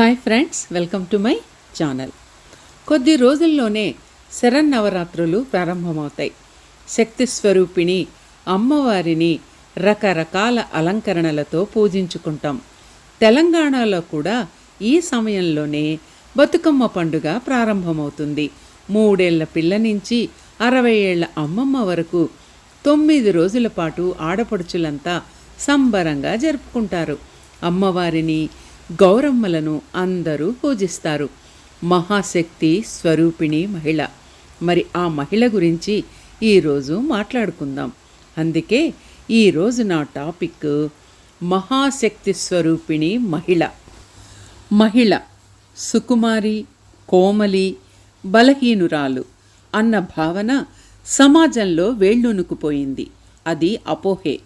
Hi friends welcome to my channel కొద్ది రోజుల్లోనే శరన్నవరాత్రులు ప్రారంభమవుతాయి. శక్తి స్వరూపిణి అమ్మవారిని రకరకాల అలంకరణలతో పూజించుకుంటాం. తెలంగాణలో కూడా ఈ సమయంలోనే బతుకమ్మ పండుగ ప్రారంభమవుతుంది. మూడేళ్ళ పిల్ల నుంచి అరవై ఏళ్ళ అమ్మమ్మ వరకు తొమ్మిది రోజుల పాటు ఆడపడుచులంతా సంబరంగా జరుపుకుంటారు. అమ్మవారిని గౌరమ్మలను అందరూ పూజిస్తారు. మహాశక్తి స్వరూపిణి మహిళ. మరి ఆ మహిళ గురించి ఈరోజు మాట్లాడుకుందాం. అందుకే ఈరోజు నా టాపిక్ మహాశక్తి స్వరూపిణి మహిళ. మహిళ సుకుమారి కోమలి బలహీనురాలు అన్న భావన సమాజంలో వేళ్ళునుకుపోయింది అది అపోహే.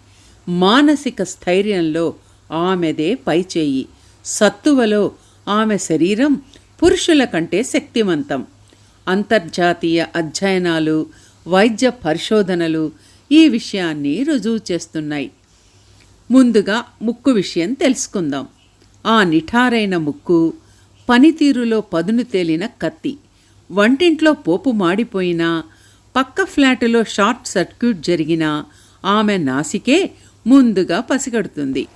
మానసిక స్థైర్యంలో ఆమెదే పైచేయి. సత్తువలో ఆమె శరీరం పురుషుల కంటే శక్తివంతం అంతర్జాతీయ అధ్యయనాలు వైద్య పరిశోధనలు ఈ విషయాన్ని రుజువు చేస్తున్నాయి. ముందుగా ముక్కు విషయం తెలుసుకుందాం. ఆ నిఠారైన ముక్కు పనితీరులో పదును తేలిన కత్తి. వంటింట్లో పోపు మాడిపోయినా పక్క ఫ్లాటులో షార్ట్ సర్క్యూట్ జరిగినా ఆమె నాసికే ముందుగా పసిగడుతుంది.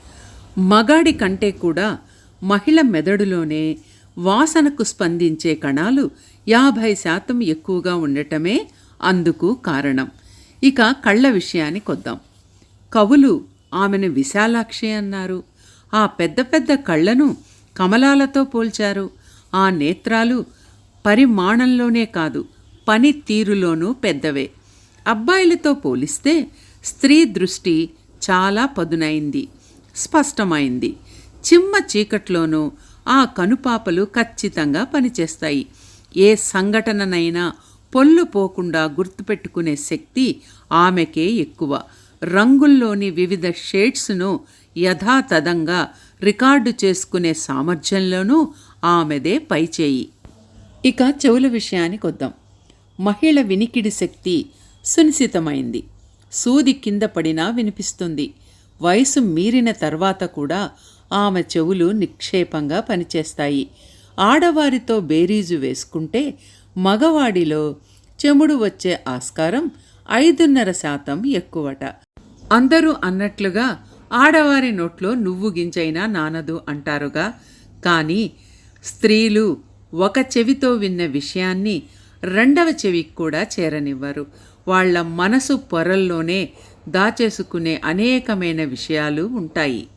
మగాడి కంటే కూడా మహిళ మెదడులోనే వాసనకు స్పందించే కణాలు యాభై శాతం ఎక్కువగా ఉండటమే అందుకు కారణం. ఇక కళ్ళ విషయానికి వద్దాం. కవులు ఆమెను విశాలాక్షి అన్నారు. ఆ పెద్ద పెద్ద కళ్ళను కమలాలతో పోల్చారు. ఆ నేత్రాలు పరిమాణంలోనే కాదు పని తీరులోనూ పెద్దవే. అబ్బాయిలతో పోలిస్తే స్త్రీ దృష్టి చాలా పదునైంది స్పష్టమైంది. చిమ్మ చీకట్లోనూ ఆ కనుపాపలు ఖచ్చితంగా పనిచేస్తాయి. ఏ సంఘటననైనా పొల్లు పోకుండా గుర్తుపెట్టుకునే శక్తి ఆమెకే ఎక్కువ. రంగుల్లోని వివిధ షేడ్స్ను యథాతథంగా రికార్డు చేసుకునే సామర్థ్యంలోనూ ఆమెదే పైచేయి. ఇక చెవుల విషయానికి వద్దాం. మహిళ వినికిడి శక్తి సునిశితమైంది సూది కింద పడినా వినిపిస్తుంది. వయసు మీరిన తర్వాత కూడా ఆమె చెవులు నిక్షేపంగా పనిచేస్తాయి. ఆడవారితో బేరీజు వేసుకుంటే మగవాడిలో చెముడు వచ్చే ఆస్కారం ఐదున్నర శాతం ఎక్కువట. అందరూ అన్నట్లుగా ఆడవారి నోట్లో నువ్వు గింజైనా నానదు అంటారుగా. కానీ స్త్రీలు ఒక చెవితో విన్న విషయాన్ని రెండవ చెవికి కూడా చేరనివ్వరు. వాళ్ళ మనసు పొరల్లోనే దాచేసుకునే అనేకమైన విషయాలు ఉంటాయి.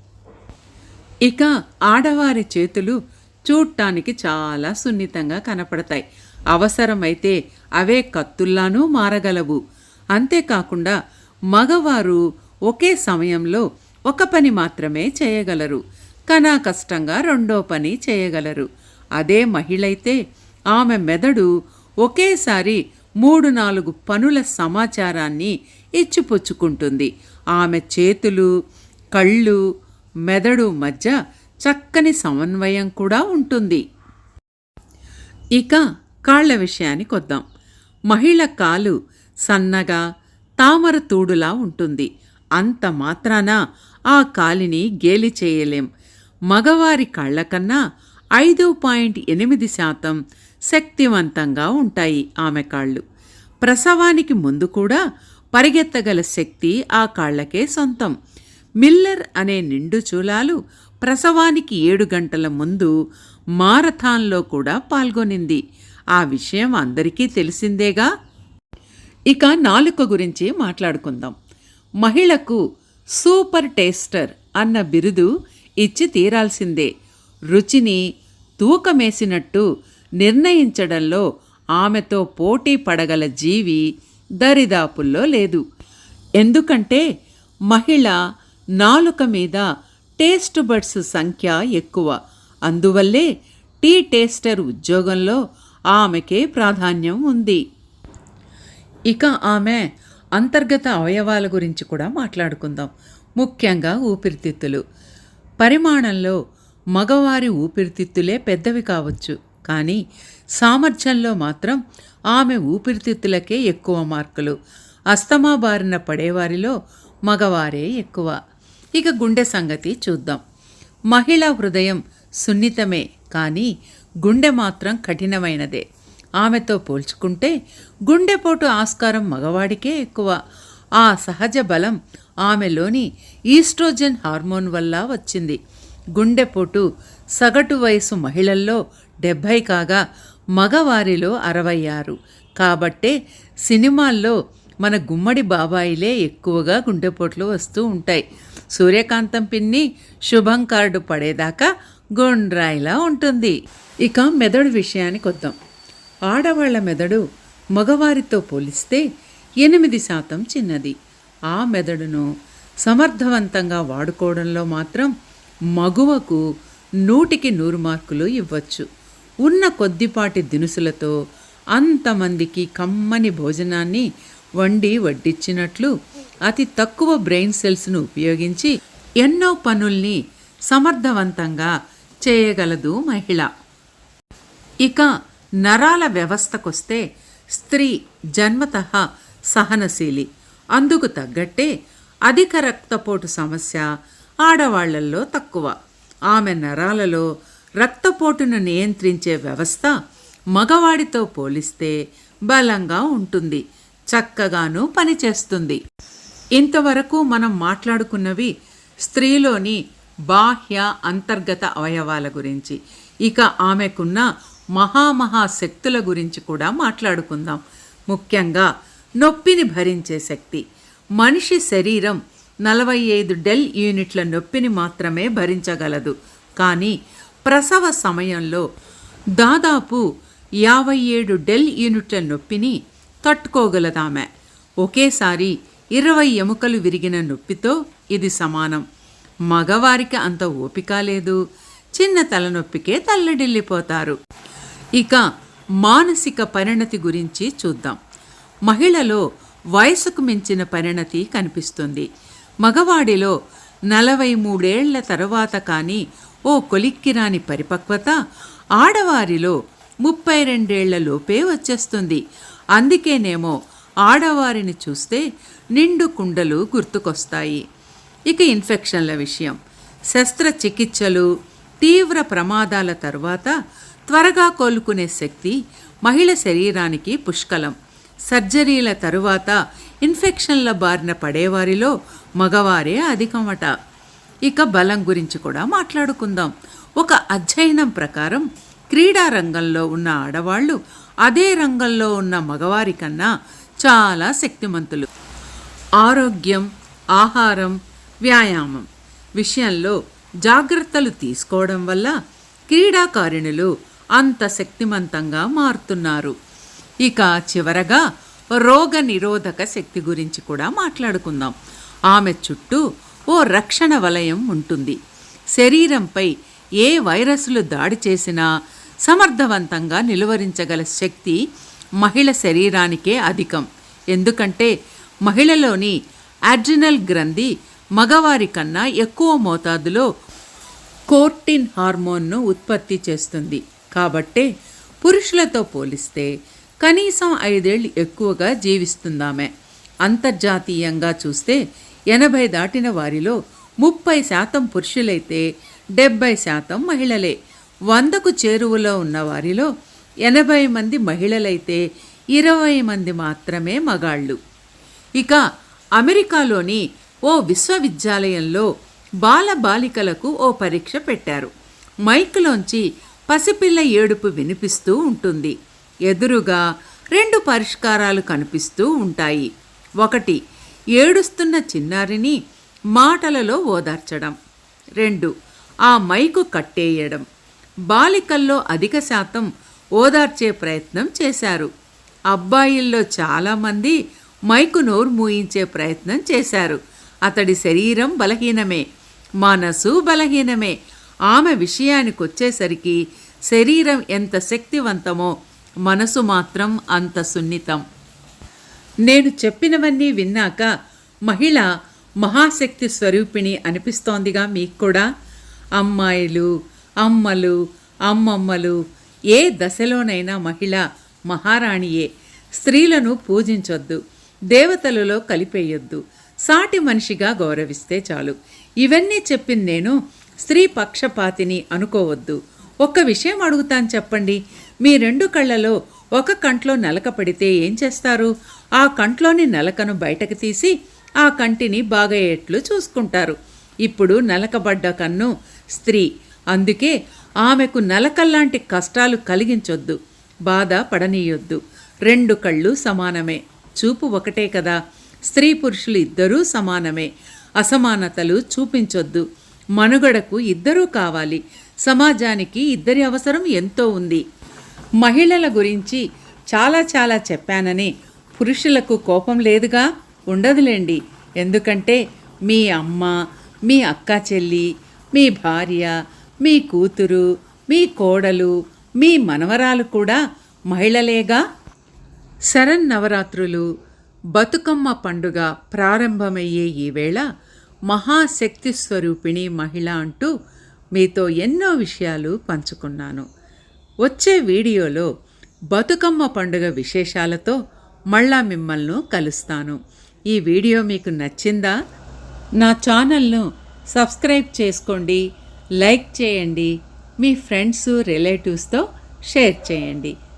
ఇక ఆడవారి చేతులు చూడటానికి చాలా సున్నితంగా కనపడతాయి. అవసరమైతే అవే కత్తుల్లానూ మారగలవు. అంతేకాకుండా మగవారు ఒకే సమయంలో ఒక పని మాత్రమే చేయగలరు. కనా కష్టంగా రెండో పని చేయగలరు. అదే మహిళైతే ఆమె మెదడు ఒకేసారి మూడు నాలుగు పనుల సమాచారాన్ని ఇచ్చిపుచ్చుకుంటుంది. ఆమె చేతులు కళ్ళు మెదడు మధ్య చక్కని సమన్వయం కూడా ఉంటుంది. ఇక కాళ్ళ విషయానికి వద్దాం. మహిళ కాలు సన్నగా తామర తూడులా ఉంటుంది. అంత మాత్రాన ఆ కాలిని గేలి చేయలేం. మగవారి కళ్ళకన్నా ఐదు పాయింట్ ఎనిమిది శాతం శక్తివంతంగా ఉంటాయి ఆమె కాళ్ళు. ప్రసవానికి ముందు కూడా పరిగెత్తగల శక్తి ఆ కాళ్ళకే సొంతం. మిల్లర్ అనే నిండు చూలాలు ప్రసవానికి ఏడు గంటల ముందు మారథాన్లో కూడా పాల్గొనింది. ఆ విషయం అందరికీ తెలిసిందేగా? ఇక నాలుక గురించి మాట్లాడుకుందాం. మహిళకు సూపర్ టేస్టర్ అన్న బిరుదు ఇచ్చి తీరాల్సిందే. రుచిని తూకమేసినట్టు నిర్ణయించడంలో ఆమెతో పోటీ పడగల జీవి దరిదాపుల్లో లేదు. ఎందుకంటే మహిళ నాలుక మీద టేస్ట్ బడ్స్ సంఖ్య ఎక్కువ. అందువల్లే టీ టేస్టర్ ఉద్యోగంలో ఆమెకే ప్రాధాన్యం ఉంది. ఇక ఆమె అంతర్గత అవయవాల గురించి కూడా మాట్లాడుకుందాం. ముఖ్యంగా ఊపిరితిత్తులు. పరిమాణంలో మగవారి ఊపిరితిత్తులే పెద్దవి కావచ్చు. కానీ సామర్థ్యంలో మాత్రం ఆమె ఊపిరితిత్తులకే ఎక్కువ మార్కులు. అస్తమా బారిన పడేవారిలో మగవారే ఎక్కువ. ఇక గుండె సంగతి చూద్దాం. మహిళా హృదయం సున్నితమే కానీ గుండె మాత్రం కఠినమైనదే. ఆమెతో పోల్చుకుంటే గుండెపోటు ఆస్కారం మగవాడికే ఎక్కువ. ఆ సహజ బలం ఆమెలోని ఈస్ట్రోజన్ హార్మోన్ వల్ల వచ్చింది. గుండెపోటు సగటు వయసు మహిళల్లో డెబ్భై కాగా మగవారిలో అరవై ఆరు. కాబట్టే సినిమాల్లో మన గుమ్మడి బాబాయిలే ఎక్కువగా గుండెపోట్లు వస్తూ ఉంటాయి. సూర్యకాంతం పిన్ని శుభం కార్డు పడేదాకా గుండ్రాయిలా ఉంటుంది. ఇక మెదడు విషయానికి వద్దాం. ఆడవాళ్ళ మెదడు మగవారితో పోలిస్తే ఎనిమిది శాతం చిన్నది. ఆ మెదడును సమర్థవంతంగా వాడుకోవడంలో మాత్రం మగువకు నూటికి నూరు మార్కులు ఇవ్వచ్చు. ఉన్న కొద్దిపాటి దినుసులతో అంతమందికి కమ్మని భోజనాన్ని వండి వడ్డించినట్లు అతి తక్కువ బ్రెయిన్ సెల్స్ను ఉపయోగించి ఎన్నో పనుల్ని సమర్థవంతంగా చేయగలదు మహిళ. ఇక నరాల వ్యవస్థకొస్తే స్త్రీ జన్మత సహనశీలి. అందుకు తగ్గట్టే అధిక రక్తపోటు సమస్య ఆడవాళ్ళల్లో తక్కువ. ఆమె నరాలలో రక్తపోటును నియంత్రించే వ్యవస్థ మగవాడితో పోలిస్తే బలంగా ఉంటుంది చక్కగాను పనిచేస్తుంది. ఇంతవరకు మనం మాట్లాడుకున్నవి స్త్రీలోని బాహ్య అంతర్గత అవయవాల గురించి. ఇక ఆమెకున్న మహామహా శక్తుల గురించి కూడా మాట్లాడుకుందాం. ముఖ్యంగా నొప్పిని భరించే శక్తి. మనిషి శరీరం నలభై ఐదు డెల్ యూనిట్ల నొప్పిని మాత్రమే భరించగలదు. కానీ ప్రసవ సమయంలో దాదాపు యాభై ఏడు డెల్ యూనిట్ల నొప్పిని తట్టుకోగలదామె. ఒకేసారి ఇరవై ఎముకలు విరిగిన నొప్పితో ఇది సమానం. మగవారికి అంత ఓపిక లేదు. చిన్న తలనొప్పికే తల్లడిల్లిపోతారు. ఇక మానసిక పరిణతి గురించి చూద్దాం. మహిళలో వయసుకు మించిన పరిణతి కనిపిస్తుంది. మగవాడిలో నలభై మూడేళ్ళ తరువాత కానీ ఓ కొలిక్కిరాని పరిపక్వత ఆడవారిలో ముప్పై రెండేళ్ళ లోపే వచ్చేస్తుంది. అందుకేనేమో ఆడవారిని చూస్తే నిండు కుండలు గుర్తుకొస్తాయి. ఇక ఇన్ఫెక్షన్ల విషయం. శస్త్రచికిత్సలు తీవ్ర ప్రమాదాల తర్వాత త్వరగా కోలుకునే శక్తి మహిళ శరీరానికి పుష్కలం. సర్జరీల తరువాత ఇన్ఫెక్షన్ల బారిన పడేవారిలో మగవారే అధికమట. ఇక బలం గురించి కూడా మాట్లాడుకుందాం. ఒక అధ్యయనం ప్రకారం క్రీడా రంగంలో ఉన్న ఆడవాళ్ళు అదే రంగంలో ఉన్న మగవారి కన్నా చాలా శక్తిమంతులు. ఆరోగ్యం ఆహారం వ్యాయామం విషయంలో జాగ్రత్తలు తీసుకోవడం వల్ల క్రీడాకారిణులు అంత శక్తిమంతంగా మారుతున్నారు. ఇక చివరగా రోగ నిరోధక శక్తి గురించి కూడా మాట్లాడుకుందాం. ఆమె చుట్టూ ఓ రక్షణ వలయం ఉంటుంది. శరీరంపై ఏ వైరస్లు దాడి చేసినా సమర్థవంతంగా నిలువరించగల శక్తి మహిళ శరీరానికే అధికం. ఎందుకంటే మహిళలోని అడ్రినల్ గ్రంథి మగవారి కన్నా ఎక్కువ మోతాదులో కోర్టిన్ హార్మోన్ను ఉత్పత్తి చేస్తుంది. కాబట్టే పురుషులతో పోలిస్తే కనీసం ఐదేళ్ళు ఎక్కువగా జీవిస్తుందామె. అంతర్జాతీయంగా చూస్తే ఎనభై దాటిన వారిలో ముప్పై శాతం పురుషులైతే డెబ్బై శాతం మహిళలే. వందకు చేరువలో ఉన్న వారిలో ఎనభై మంది మహిళలైతే ఇరవై మంది మాత్రమే మగాళ్ళు. ఇక అమెరికాలోని ఓ విశ్వవిద్యాలయంలో బాల బాలికలకు ఓ పరీక్ష పెట్టారు. మైక్లోంచి పసిపిల్ల ఏడుపు వినిపిస్తూ ఉంటుంది. ఎదురుగా రెండు పరిష్కారాలు కనిపిస్తూ ఉంటాయి. ఒకటి ఏడుస్తున్న చిన్నారిని మాటలలో ఓదార్చడం. రెండు ఆ మైకు కట్టేయడం. బాలికల్లో అధిక శాతం ఓదార్చే ప్రయత్నం చేశారు. అబ్బాయిల్లో చాలామంది మైకు నోరు మూయించే ప్రయత్నం చేశారు. అతడి శరీరం బలహీనమే మనసు బలహీనమే. ఆమె విషయానికి వచ్చేసరికి శరీరం ఎంత శక్తివంతమో మనసు మాత్రం అంత సున్నితం. నేను చెప్పినవన్నీ విన్నాక మహిళ మహాశక్తి స్వరూపిణి అనిపిస్తోందిగా మీకు కూడా అమ్మాయిలు అమ్మలు అమ్మమ్మలు ఏ దశలోనైనా మహిళ మహారాణియే. స్త్రీలను పూజించొద్దు. దేవతలలో కలిపేయొద్దు సాటి మనిషిగా గౌరవిస్తే చాలు. ఇవన్నీ చెప్పింది నేను స్త్రీ పక్షపాతిని అనుకోవద్దు. ఒక్క విషయం అడుగుతాను చెప్పండి. మీ రెండు కళ్ళలో ఒక కంట్లో నలక పడితే ఏం చేస్తారు? ఆ కంట్లోని నలకను బయటకు తీసి ఆ కంటిని బాగయ్యేట్లు చూసుకుంటారు. ఇప్పుడు నలకబడ్డ కన్ను స్త్రీ. అందుకే ఆమెకు నలకల్లాంటి కష్టాలు కలిగించొద్దు. బాధ పడనీయొద్దు. రెండు కళ్ళు సమానమే. చూపు ఒకటే కదా. స్త్రీ పురుషులు ఇద్దరూ సమానమే. అసమానతలు చూపించొద్దు. మనుగడకు ఇద్దరూ కావాలి. సమాజానికి ఇద్దరి అవసరం ఎంతో ఉంది. మహిళల గురించి చాలా చాలా చెప్పానని పురుషులకు కోపం లేదుగా? ఉండదులేండి. ఎందుకంటే మీ అమ్మ మీ అక్క చెల్లి మీ భార్య మీ కూతురు మీ కోడలు మీ మనవరాలు కూడా మహిళలేగా? శరన్నవరాత్రులు బతుకమ్మ పండుగ ప్రారంభమయ్యే ఈవేళ మహాశక్తి స్వరూపిణి మహిళ అంటూ మీతో ఎన్నో విషయాలు పంచుకున్నాను. వచ్చే వీడియోలో బతుకమ్మ పండుగ విశేషాలతో మళ్ళా మిమ్మల్ని కలుస్తాను. ఈ వీడియో మీకు నచ్చిందా? నా ఛానల్ను సబ్స్క్రైబ్ చేసుకోండి లైక్ చేయండి మీ ఫ్రెండ్స్ రిలేటివ్స్తో షేర్ చేయండి.